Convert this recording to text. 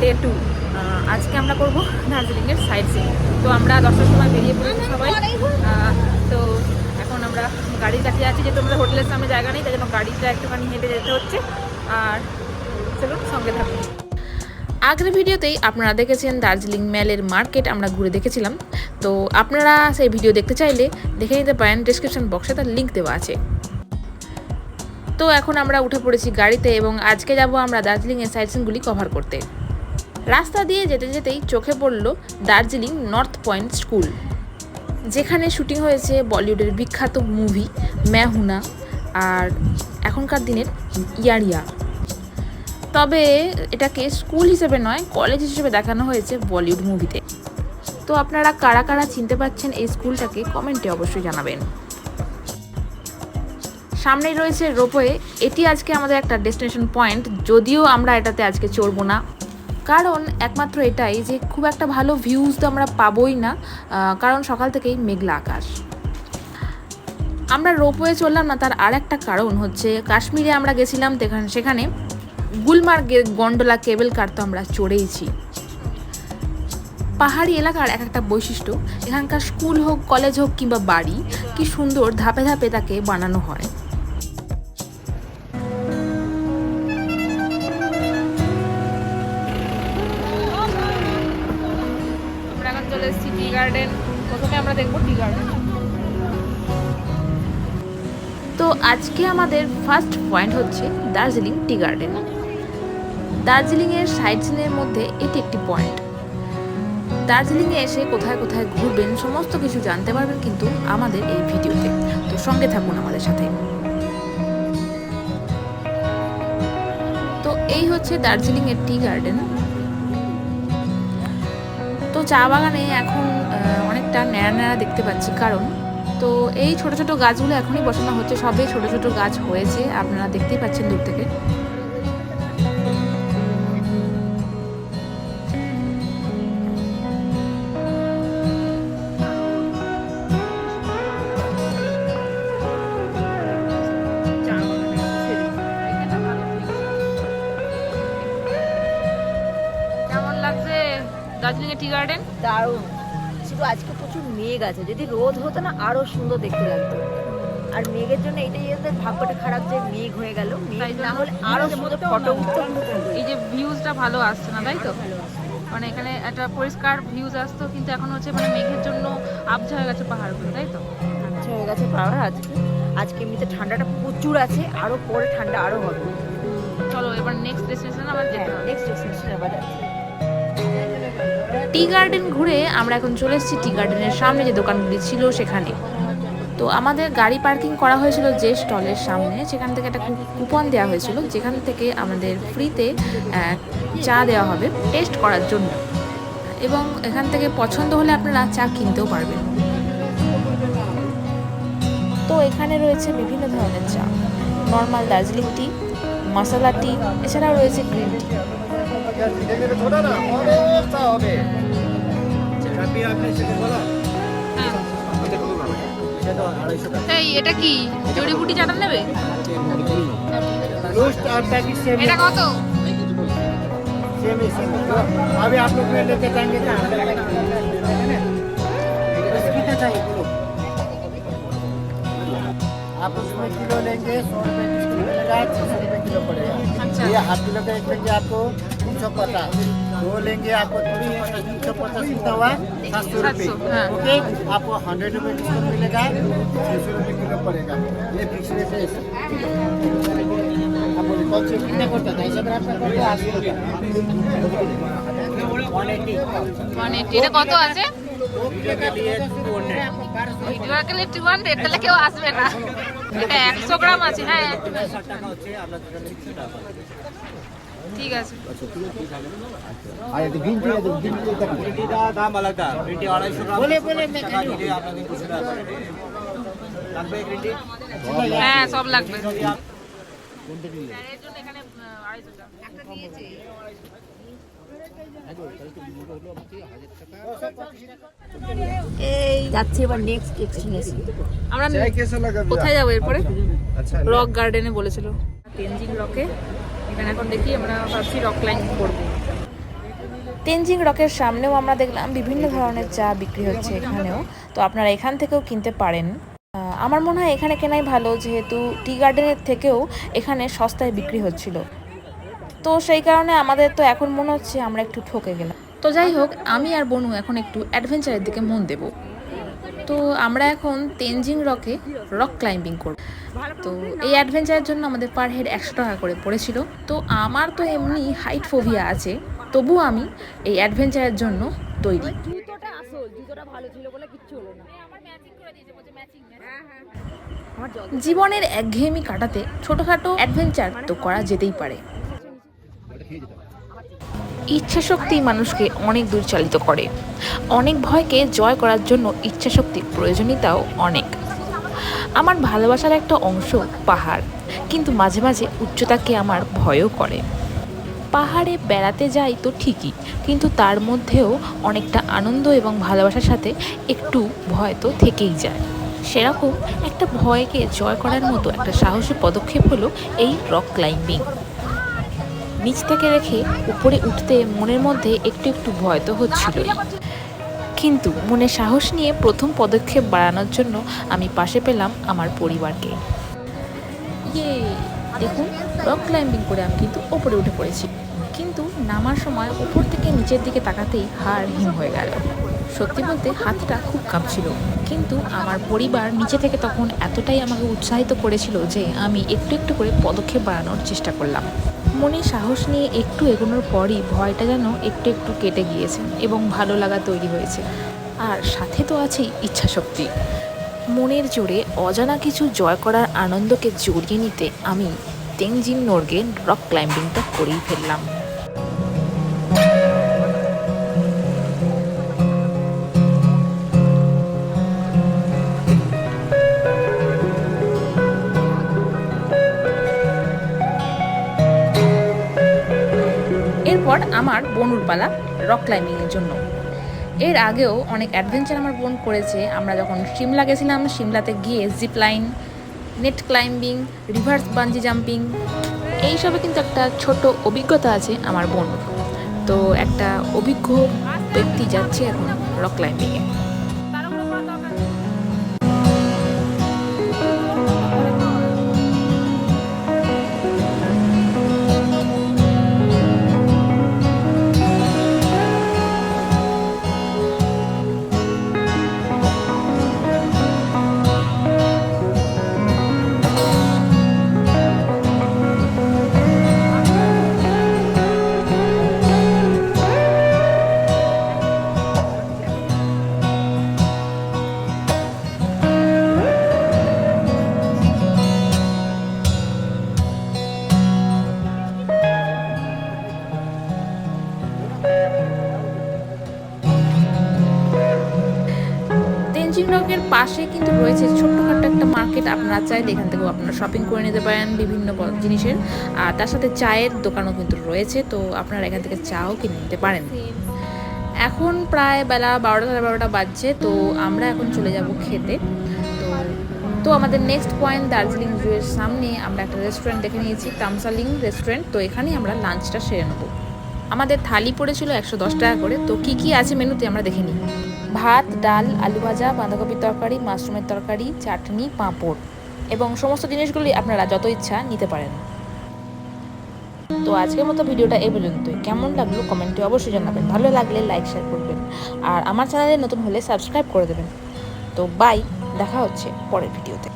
Day to আজকে আমরা করব দার্জিলিংয়ের সাইড সিন তো আমরা দশটার সময় বেরিয়ে পড়েছি সবাই। তো এখন আমরা গাড়ির কাছে আছি যেহেতু আমাদের হোটেলের সামনে জায়গা নেই তাই জন্য গাড়িটা একটুখানি হেঁটে যেতে হচ্ছে। আর চলুন সঙ্গে থাকুন। আগের ভিডিওতেই আপনারা দেখেছেন দার্জিলিং মেলের মার্কেট আমরা ঘুরে দেখেছিলাম। তো আপনারা সেই ভিডিও দেখতে চাইলে দেখে নিতে পারেন ডিসক্রিপশন বক্সে তার লিঙ্ক দেওয়া আছে। তো এখন আমরা উঠে পড়েছি গাড়িতে এবং আজকে যাব আমরা দার্জিলিংয়ের সাইট সিনগুলি কভার করতে। রাস্তা দিয়ে যেতে যেতেই চোখে পড়ল দার্জিলিং নর্থ পয়েন্ট স্কুল। যেখানে শুটিং হয়েছে বলিউডের বিখ্যাত মুভি ম্যাহুনা আর এখনকার দিনের ইয়ারিয়া। তবে এটাকে স্কুল হিসেবে নয়, কলেজ হিসেবে দেখানো হয়েছে বলিউড মুভিতে। তো আপনারা কারা কারা চিনতে পাচ্ছেন এই স্কুলটাকে কমেন্টে অবশ্যই জানাবেন। সামনেই রয়েছে রোপওয়ে। এটি আজকে আমাদের একটা ডেস্টিনেশন পয়েন্ট, যদিও আমরা এটাতে আজকে চড়বো না। কারণ একমাত্র এটাই যে খুব একটা ভালো ভিউজ তো আমরা পাবোই না কারণ সকাল থেকেই মেঘলা আকাশ। আমরা রোপওয়ে চললাম না, তার আর একটা কারণ হচ্ছে কাশ্মীরে আমরা গেছিলাম সেখানে গুলমার্গে গন্ডোলা কেবল কার তো আমরা চড়েইছি। পাহাড়ি এলাকার এক একটা বৈশিষ্ট্য, এখানকার স্কুল হোক, কলেজ হোক কিংবা বাড়ি, কি সুন্দর ধাপে ধাপে তাকে বানানো হয়। গার্ডেন প্রথমে আমরা দেখব টি গার্ডেন তো আজকে আমাদের ফার্স্ট পয়েন্ট হচ্ছে দার্জিলিং টি গার্ডেন দার্জিলিংয়ের সাইড সিনের মধ্যে এটি একটি পয়েন্ট দার্জিলিংয়ে এসে কোথায় কোথায় ঘুরবেন, সমস্ত কিছু জানতে পারবেন কিন্তু আমাদের এই ভিডিওতে। তো সঙ্গে থাকুন আমাদের সাথে। তো এই হচ্ছে দার্জিলিংয়ের টি গার্ডেন তো চা বাগানে এখন ন্যাড়া দেখতে পাচ্ছি। কারণ তো এই ছোট ছোট গাছগুলো এখনই বসানো হচ্ছে। সবে ছোট ছোট গাছ হয়েছে। আপনারা দেখতেই পাচ্ছেন দূর থেকে। কেমন লাগছে? Darjeeling tea garden? দারুণ। শুধু আজকে মেঘ আছে। যদি রোদ হতো না আরও সুন্দর দেখতে লাগতো। আর মেঘের জন্য এটাই এদের ভাগ্যটা খারাপ যে মেঘ হয়ে গেল। মেঘ না হলে আরও সুন্দর ফটো উঠতো। এই যে ভিউজটা ভালো আসছে না তাই তো? মানে এখানে একটা পরিষ্কার ভিউজ আসতো কিন্তু এখন হচ্ছে মানে মেঘের জন্য আবঝা হয়ে গেছে পাহাড়গুলো তাই তো? আচ্ছা হয়ে গেছে পাহাড় আজকে। আজকে এমনিতে ঠান্ডাটা প্রচুর আছে আরও পরে ঠান্ডা আরও হবে। চলো এবার নেক্সট ডেস্টিনেশন আবার নেক্সট ডেস্টিনেশন আবার যাচ্ছি। টি গার্ডেন ঘুরে আমরা এখন চলে এসেছি টি গার্ডেনের সামনে, যে দোকানগুলি ছিল সেখানে। তো আমাদের গাড়ি পার্কিং করা হয়েছিল যে স্টলের সামনে, সেখান থেকে একটা কুপন দেওয়া হয়েছিল, যেখান থেকে আমাদের ফ্রিতে চা দেওয়া হবে, টেস্ট করার জন্য। এবং এখান থেকে পছন্দ হলে আপনারা চা কিনতেও পারবেন। তো এখানে রয়েছে বিভিন্ন ধরনের চা। নর্মাল দার্জিলিং টি, মশলা টি, এছাড়াও রয়েছে গ্রিন টি। এই এটা কি জড়িবুটি চাটা নেবে रोस्ट और पैकेट सेम এটা কত सेम ही सेम अभी आप लोग में लेके जाएंगे कहाँ बस कितना चाहिए किलो आप उसमें किलो लेंगे सौ रुपये किलो मिलेगा छः सौ रुपये किलो पड़ेगा अच्छा। ये हाफ किलो का एक लेंगे आपको तीन सौ पचास दो लेंगे आपको तीन सौ पचास कितना हुआ सात सौ रुपये 700, हाँ। ओके आपको हंड्रेड रुपये डिस्काउंट मिलेगा छः सौ रुपये किलो पड़ेगा ये फिक्स रेट है इसका। आप बोलिए कौन से कितने करता था ऐसा आपका कर दो अस्सी रुपये वन एट्टी মানে এটা কত আছে दो किलो के लिए टू हंड्रेड ভিডিও গেলে টু হান্ড্রেড তাহলে কেউ আসবে না এটা একশো গ্রাম আছে হ্যাঁ ঠিক আছে আর এটা গ্রিন টি আছে গ্রিন টি এটা গ্রিন টিটা দাম আলাদা গ্রিন টি আড়াইশো গ্রাম বলে বলে मैं টাকা নিলে আপনাকে দুশো টাকা করে দেবে। লাগবে গ্রিন টি হ্যাঁ সব লাগবে এই যাচ্ছি এবার নেক্সট ডেস্টিনেশন আমরা কোথায় যাব এরপরে? রক গার্ডেনে বলেছিল। তেনজিং রকে এখানে এখন দেখি আমরা ভাবছি রক ক্লাইম্ব করব। তেনজিং রকের সামনেও আমরা দেখলাম বিভিন্ন ধরনের চা বিক্রি হচ্ছে এখানেও। তো আপনারা এখান থেকেও কিনতে পারেন। আমার মনে হয় এখানে কেনাই ভালো যেহেতু টি গার্ডেনের থেকেও এখানে সস্তায় বিক্রি হচ্ছিল। তো সেই কারণে আমাদের তো এখন মনে হচ্ছে আমরা একটু ঠকে গেলাম। তো যাই হোক আমি আর বনু এখন একটু অ্যাডভেঞ্চারের দিকে মন দেব। তো আমরা এখন তেনজিং রকে রক ক্লাইম্বিং করব। তো এই অ্যাডভেঞ্চারের জন্য আমাদের পার হেড একশো টাকা করে পড়েছিল। তো আমার তো এমনি হাইট ফোভিয়া আছে তবুও আমি এই অ্যাডভেঞ্চারের জন্য তৈরি। জুতোটা আসল জুতোটা ভালো ছিল বলে কিচ্ছু হলো না। আমার জল জীবনের একঘেয়েমি কাটাতে ছোটোখাটো অ্যাডভেঞ্চার তো করা যেতেই পারে। ইচ্ছা শক্তি মানুষকে অনেক দূর চালিত করে। অনেক ভয়কে জয় করার জন্য ইচ্ছা শক্তির প্রয়োজনীয়তাও অনেক। আমার ভালোবাসার একটা অংশ পাহাড়, কিন্তু মাঝে মাঝে উচ্চতাকে আমার ভয়ও করে। পাহাড়ে বেড়াতে যাই তো ঠিকই, কিন্তু তার মধ্যেও অনেকটা আনন্দ এবং ভালোবাসার সাথে একটু ভয় তো থেকেই যায়। সেরকম একটা ভয়কে জয় করার মতো একটা সাহসী পদক্ষেপ হলো এই রক ক্লাইম্বিং। নিচ থেকে রেখে উপরে উঠতে মনের মধ্যে একটু একটু ভয় তো হচ্ছিলই কিন্তু মনে সাহস নিয়ে প্রথম পদক্ষেপ বাড়ানোর জন্য আমি পাশে পেলাম আমার পরিবারকে। ইয়ে দেখুন, রক ক্লাইম্বিং করে আমি কিন্তু ওপরে উঠে পড়েছি। কিন্তু নামার সময় উপর থেকে নিচের দিকে তাকাতেই হাড় হিম হয়ে গেল। সত্যি বলতে হাতটা খুব কাঁপছিল। কিন্তু আমার পরিবার নিচে থেকে তখন এতটাই আমাকে উৎসাহিত করেছিল যে আমি একটু একটু করে পদক্ষেপ বাড়ানোর চেষ্টা করলাম। মনে সাহস নিয়ে একটু এগোনোর পরই ভয়টা যেন একটু একটু কেটে গিয়েছে এবং ভালো লাগা তৈরি হয়েছে। আর সাথে তো আছেই ইচ্ছাশক্তি। মনের জোরে অজানা কিছু জয় করার আনন্দকে জড়িয়ে নিতে আমি তেংজিং নোরগে রক ক্লাইম্বিংটা করেই ফেললাম। আমার বনুর পালা রক ক্লাইম্বিংয়ের জন্য। এর আগেও অনেক অ্যাডভেঞ্চার আমার বোন করেছে। আমরা যখন সিমলা গেছিলাম, সিমলাতে গিয়ে zip line net climbing reverse bungee jumping এইসবে কিন্তু একটা ছোট অভিজ্ঞতা আছে আমার বোন। তো একটা অভিজ্ঞ ব্যক্তি যাচ্ছে এখন রক ক্লাইম্বিংয়ে পাশে কিন্তু রয়েছে ছোট্টখাট্ট একটা মার্কেট। আপনারা চাইলে এখান থেকেও আপনারা শপিং করে নিতে পারেন বিভিন্ন জিনিসের। আর তার সাথে চায়ের দোকানও কিন্তু রয়েছে, তো আপনারা এখান থেকে চাও কিনে নিতে পারেন। এখন প্রায় বেলা বারোটা সাড়ে বারোটা বাজছে, তো আমরা এখন চলে যাব খেতে। তো তো আমাদের নেক্সট পয়েন্ট দার্জিলিং জুয়ের সামনে আমরা একটা রেস্টুরেন্ট দেখে নিয়েছি তামসালিং রেস্টুরেন্ট তো এখানেই আমরা লাঞ্চটা সেরে নেব। আমাদের থালি পড়েছিল একশো দশ টাকা করে। তো কি কি আছে মেনুতে আমরা দেখে নিই। ভাত, ডাল আলু ভাজা বাঁধাকপির তরকারি, মাশরুমের তরকারি, চাটনি, পাঁপড় এবং সমস্ত জিনিসগুলি আপনারা যত ইচ্ছা নিতে পারেন। তো আজকের মতো ভিডিওটা এ পর্যন্তই। কেমন লাগল কমেন্টে অবশ্যই জানাবেন। ভালো লাগলে লাইক, শেয়ার করবেন। আর আমার চ্যানেলে নতুন হলে সাবস্ক্রাইব করে দেবেন। তো বাই, দেখা হচ্ছে পরের ভিডিওতে।